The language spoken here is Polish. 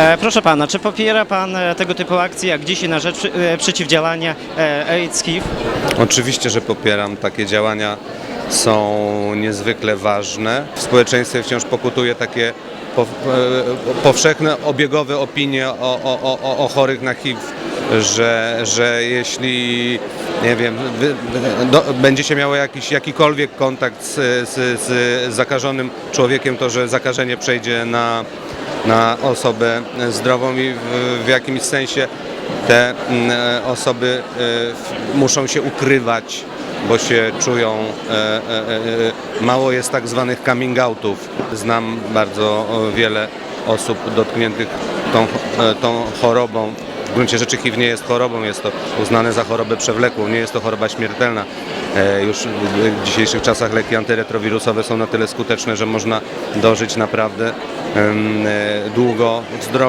E, proszę pana, czy popiera pan e, tego typu akcje jak dzisiaj na rzecz e, przeciwdziałania AIDS, HIV? Oczywiście, że popieram. Takie działania są niezwykle ważne. W społeczeństwie wciąż pokutuje takie po, powszechne, obiegowe opinie o, o, o, o chorych na HIV, że, że jeśli nie wiem, wy, do, będziecie miało jakiś, jakikolwiek kontakt z, z, z zakażonym człowiekiem, to że zakażenie przejdzie na, na osobę zdrową i w, w jakimś sensie te mm, e, osoby e, muszą się ukrywać, bo się czują, e, mało jest tak zwanych coming outów. Znam bardzo wiele osób dotkniętych tą, tą chorobą. W gruncie rzeczy HIV nie jest chorobą, jest to uznane za chorobę przewlekłą, nie jest to choroba śmiertelna. E, Już w dzisiejszych czasach leki antyretrowirusowe są na tyle skuteczne, że można dożyć naprawdę e, długo zdrowo.